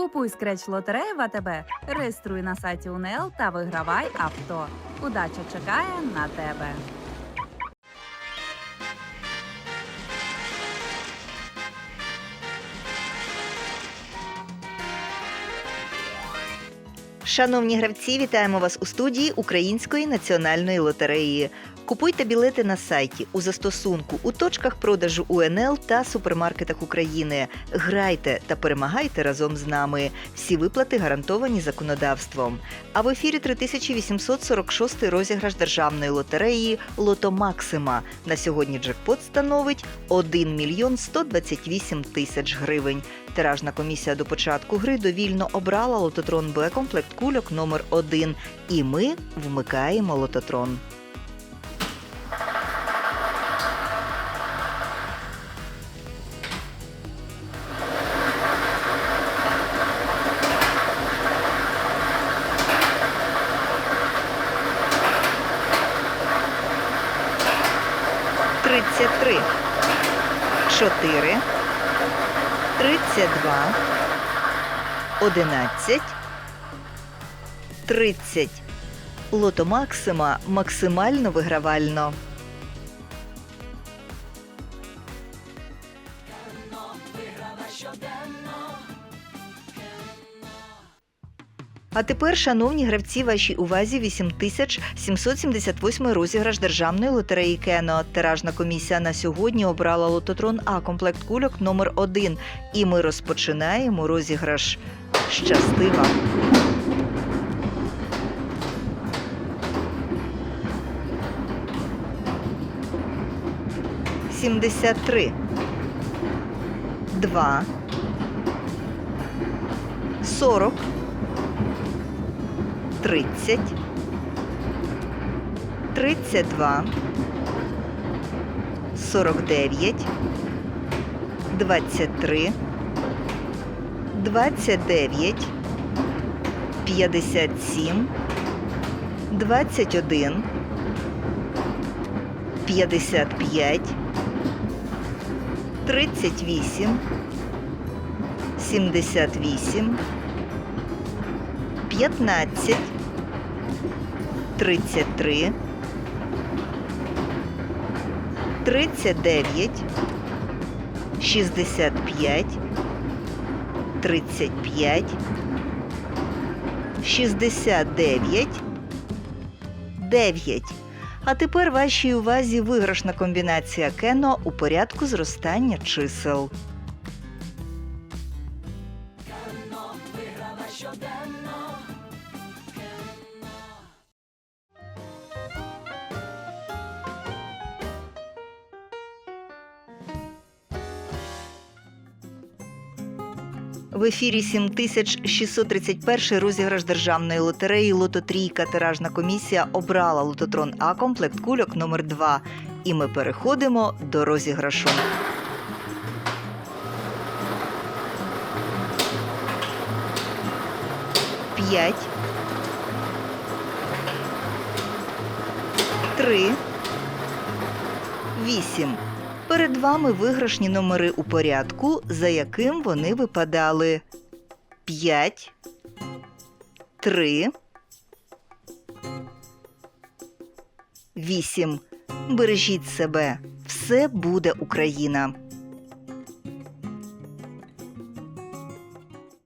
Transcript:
Купуй скреч лотереї в АТБ, реєструй на сайті УНЛ та вигравай авто. Удача чекає на тебе. Шановні гравці, вітаємо вас у студії Української національної лотереї. Купуйте білети на сайті, у застосунку, у точках продажу УНЛ та супермаркетах України. Грайте та перемагайте разом з нами. Всі виплати гарантовані законодавством. А в ефірі 3846 розіграш державної лотереї Лото Максима. На сьогодні джекпот становить 1 мільйон 128 тисяч гривень. Тиражна комісія до початку гри довільно обрала лототрон Б комплект кульок номер 1 І ми вмикаємо лототрон. Тридцять три, чотири, тридцять два, одинадцять, тридцять. Лото Максима максимально вигравально. А тепер, шановні гравці, вашій увазі 8778 розіграш державної лотереї Кено. Тиражна комісія на сьогодні обрала лототрон А комплект кульок номер 1 І ми розпочинаємо розіграш. Щастива! Сімдесят три. Два. Сорок. Тридцять. Тридцять два. Сорок дев'ять. Двадцять три. Двадцять дев'ять. П'ятдесят сім. Двадцять один. П'ятдесят п'ять. Тридцять вісім. Сімдесят вісім. П'ятнадцять. Тридцять три. Тридцять дев'ять. Шістдесят п'ять. Тридцять п'ять. Шістдесят дев'ять. Дев'ять. А тепер вашій увазі виграшна комбінація кено у порядку зростання чисел. В ефірі 7631 розіграш державної лотереї Лототрійка. Тиражна комісія обрала лототрон А комплект кульок номер 2 І ми переходимо до розіграшу. П'ять. Три. Вісім. Перед вами виграшні номери у порядку, за яким вони випадали 5, 3, 8. Бережіть себе. Все буде Україна.